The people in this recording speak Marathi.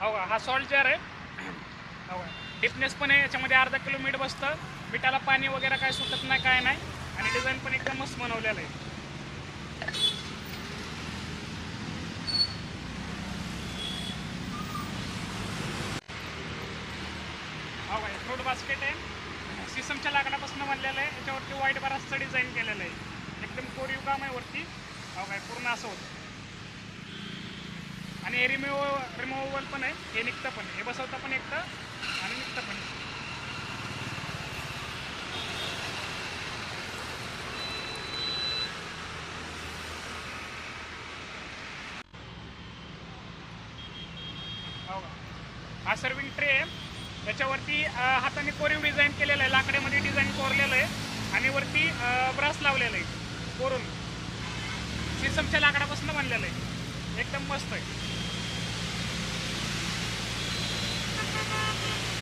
हो का? हा सॉल्ट जार आहे. हो का? डिफनेस पण आहे याच्यामध्ये अर्धा किलो मीठ बसतं. मिठाला पाणी वगैरे काय सुटत नाही काय नाही. आणि डिझाईन पण एकदम मस्त बनवलेलं आहे. हो का? फ्रूट बास्केट आहे. सिसमच्या लाकडापासून बनलेलं आहे. याच्यावरती व्हाईट बराचसं डिझाईन केलेलं आहे. एकदम कोरीव काम आहे वरती. हो काय पूर्ण असं होतं. हे रिमूव रिमूवेबल पण आहे. हे निघतं पण. हे बसवता पण एकतं आणि निघतं पण. हो. का हा सर्विंग ट्रे आहे. त्याच्यावरती हाताने कोरीव डिझाईन केलेलं आहे. लाकड्यामध्ये डिझाईन कोरलेलं आहे. आणि वरती ब्रश लावलेलं आहे. कोरून. सिसमच्या लाकडापासून बनलेलं आहे. एकदम मस्त आहे.